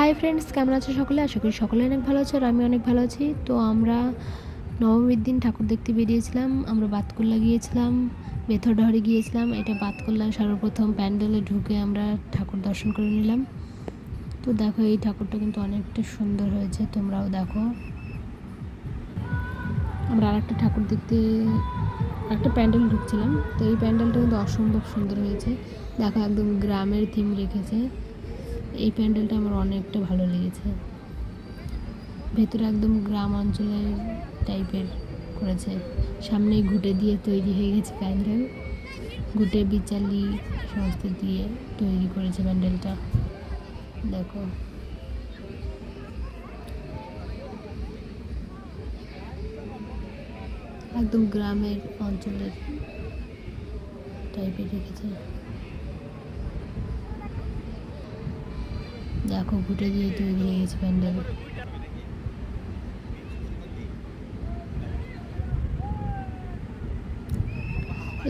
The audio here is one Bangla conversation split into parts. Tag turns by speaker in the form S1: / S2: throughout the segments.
S1: হাই ফ্রেন্ডস কেমন আছো সকলে? আশা করি সকলে অনেক ভালো আছে আর আমি অনেক ভালো আছি। তো আমরা নবমীর দিন ঠাকুর দেখতে বেরিয়েছিলাম। আমরা বাতকুল্লা গিয়েছিলাম, বেথরডহরে গিয়েছিলাম। এটা বাতকুল্লা সর্বপ্রথম প্যান্ডেলে ঢুকে আমরা ঠাকুর দর্শন করে নিলাম। তো দেখো, এই ঠাকুরটা কিন্তু অনেকটা সুন্দর হয়েছে, তোমরাও দেখো। আমরা আরেকটা ঠাকুর দেখতে একটা প্যান্ডেল ঢুকছিলাম। তো এই প্যান্ডেলটা কিন্তু অসম্ভব সুন্দর হয়েছে। দেখো, একদম গ্রামের থিম রেখেছে। এই প্যান্ডেলটা আমার অনেকটা ভালো লেগেছে। ভেতরে একদম গ্রাম অঞ্চলের টাইপের করেছে। সামনে ঘুটে দিয়ে তৈরি হয়ে গেছে প্যান্ডেল। ঘুটে, বিচালি সমস্ত দিয়ে তৈরি করেছে প্যান্ডেলটা। দেখো। একদম গ্রামের অঞ্চলের টাইপের রেখেছে। দেখো ঘুটে দিয়ে তৈরি হয়ে গেছে প্যান্ডেল।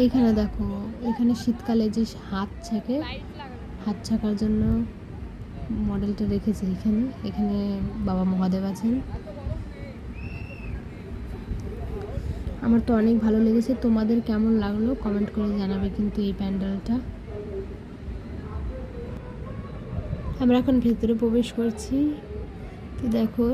S1: এইখানে দেখো, এখানে শীতকালে যে হাত ছাকে, হাত ছাকার জন্য মডেলটা রেখেছে এখানে। এখানে বাবা মহাদেব আছেন। আমার তো অনেক ভালো লেগেছে। তোমাদের কেমন লাগল কমেন্ট করে জানাবে কিন্তু এই প্যান্ডেলটা। আমরা এখন ভেতরে প্রবেশ করছি। তো দেখো।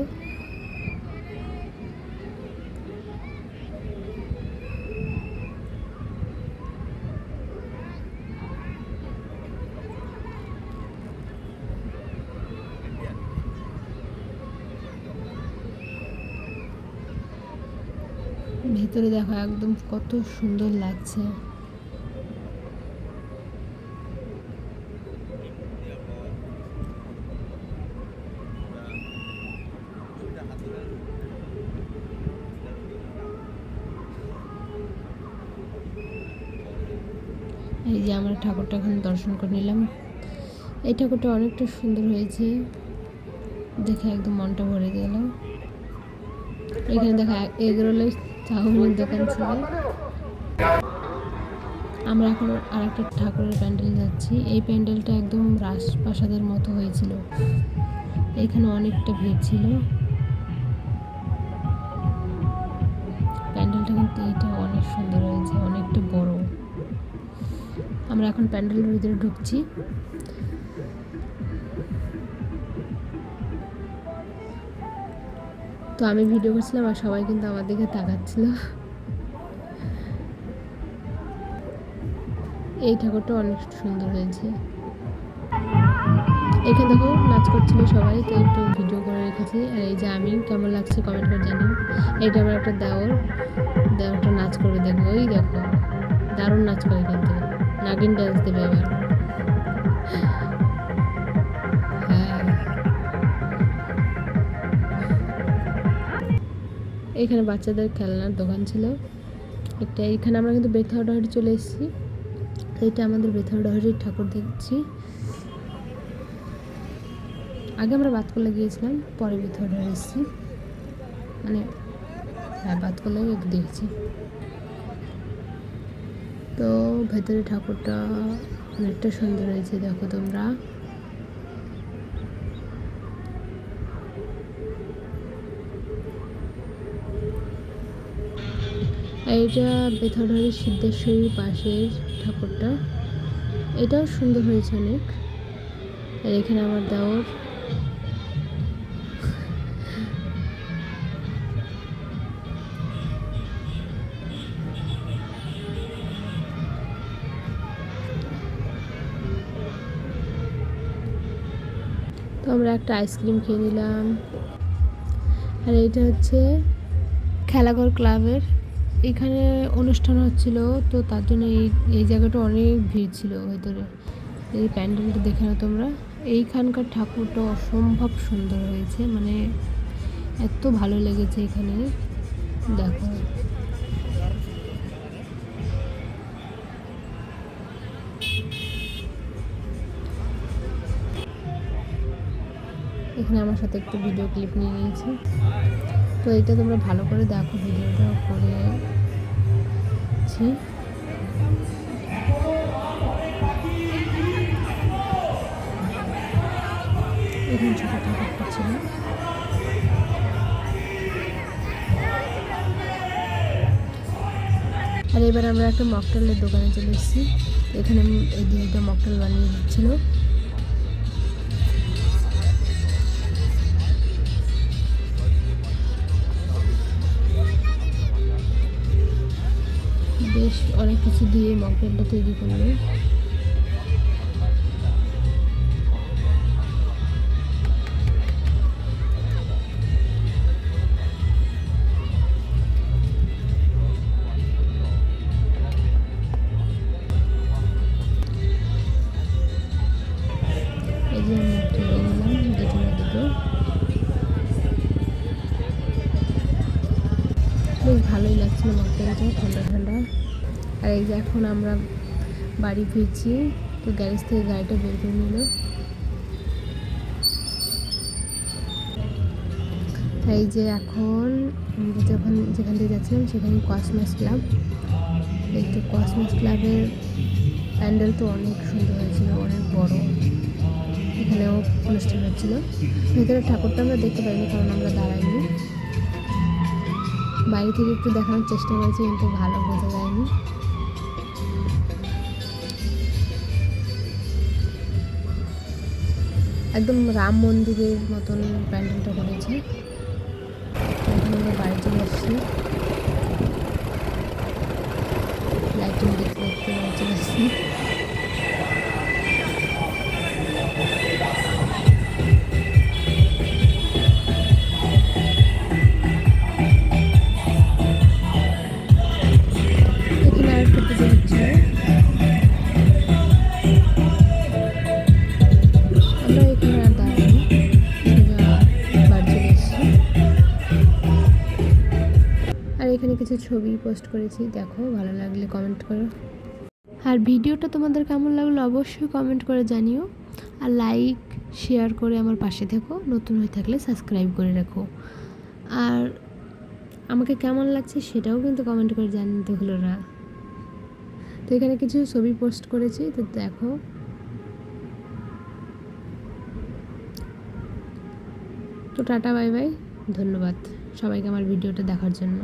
S1: ভেতরে দেখো একদম কত সুন্দর লাগছে। এই যে আমরা ঠাকুরটা এখন দর্শন করে নিলাম। এই ঠাকুরটা অনেকটা সুন্দর হয়েছে। দেখে একদম মনটা ভরে গেল। এখানে দেখা, এগরোলের চাউমিনের দোকান ছিল। আমরা এখন আর একটা ঠাকুরের প্যান্ডেল যাচ্ছি। এই প্যান্ডেলটা একদম রাজপ্রাসাদের মতো হয়েছিল। এখানে অনেকটা ভিড় ছিল। প্যান্ডেলটা কিন্তু এইটা অনেক সুন্দর হয়েছে, অনেকটা বড়। আমরা এখন প্যান্ডেলের ভিতরে ঢুকছি। তো আমি ভিডিও করছিলাম আর সবাই কিন্তু আমার দিকে তাকাচ্ছিল। এই ঠাকুরটা অনেক সুন্দর হয়েছে। এখানে দেখো নাচ করছিল সবাই, তো একটু ভিডিও করে রেখেছি। আর এই যে আমি, কেমন লাগছে কমেন্ট করে জানি এইটা আমার একটা দেওর। দেওরটা নাচ করে দেখো। ওই দেখো, দারুণ নাচ করে কিন্তু। নাগিন ডান্স দেবে এবার এখানে বাচ্চাদের খেলনার দোকান ছিল। একটা এখানে আমরা কিন্তু বেথাডাহারি চলে এসেছি। এইটা আমাদের বেথাডাহারির ঠাকুর দেখছি। আগে আমরা বাতকলা গিয়েছিলাম, পরে বেথাডাহারি এসেছি। মানে হ্যাঁ বাতকলায় দেখছি। তো ভেতরে ঠাকুরটা অনেকটা সুন্দর হয়েছে, দেখো তোমরা। এইটা বেথরডারি সিদ্ধেশ্বরীর পাশের ঠাকুরটা। এটাও সুন্দর হয়েছে অনেক। আর এখানে আমার দেওর আমরা একটা আইসক্রিম খেয়ে নিলাম। আর এইটা হচ্ছে খেলাঘর ক্লাবের। এখানে অনুষ্ঠান হচ্ছিল, তো তার জন্য এই এই জায়গাটা অনেক ভিড় ছিল ভেতরে। এই প্যান্ডেলটা দেখে নাও তোমরা। এইখানকার ঠাকুরটা অসম্ভব সুন্দর হয়েছে মানে এত ভালো লেগেছে এখানে। দেখো। এখানে আমার সাথে একটু ভিডিও ক্লিপ নিয়ে নিয়েছি। তো এটা তোমরা ভালো করে দেখো ভিডিওটা করেছি এখানে ছোটো আর এবার আমরা একটা মকটেলের দোকানে চলে এসেছি। এখানে এই দিদিটা মকটেল বানিয়ে দিচ্ছিল। বেশ অনেক কিছু দিয়ে মকটেলটা তৈরি করল বেশ ভালোই লাগছিল মকটেলটা ঠান্ডা ঠান্ডা। আর এই যে এখন আমরা বাড়ি ফিরছি, তো গ্যারেজ থেকে গাড়িটা বের করে নিল। এই যে এখন যখন যেখান থেকে যাচ্ছিলাম সেখানে কসমস ক্লাব এই তো কসমাস ক্লাবের প্যান্ডেল তো অনেক সুন্দর হয়েছিল, অনেক বড়। এখানেও অনুষ্ঠান হচ্ছিল। ভেতরে ঠাকুরটা আমরা দেখতে পাইনি কারণ আমরা দাঁড়াইনি। বাইরে থেকে একটু দেখানোর চেষ্টা করেছি কিন্তু ভালো বোঝা যায়নি। একদম রাম মন্দিরের মতন প্যান্ডেলটা করেছে। এখন আমরা বাড়ি চলে আসছি। লাইটিং দেখতে দেখতে বাড়ি চলে আসছি। কিছু ছবি পোস্ট করেছি, দেখো, ভালো লাগলে কমেন্ট করো। আর ভিডিওটা তোমাদের কেমন লাগল অবশ্যই কমেন্ট করে জানিও। আর লাইক শেয়ার করে আমার পাশে থেকো, নতুন হয়ে থাকলে সাবস্ক্রাইব করে রাখো। আর আমাকে কেমন লাগছে সেটাও কিন্তু কমেন্ট করে জানতে হলো না। তো এখানে কিছু ছবি পোস্ট করেছি, তো দেখো। তো টাটা বাই বাই ধন্যবাদ সবাইকে আমার ভিডিওটা দেখার জন্য।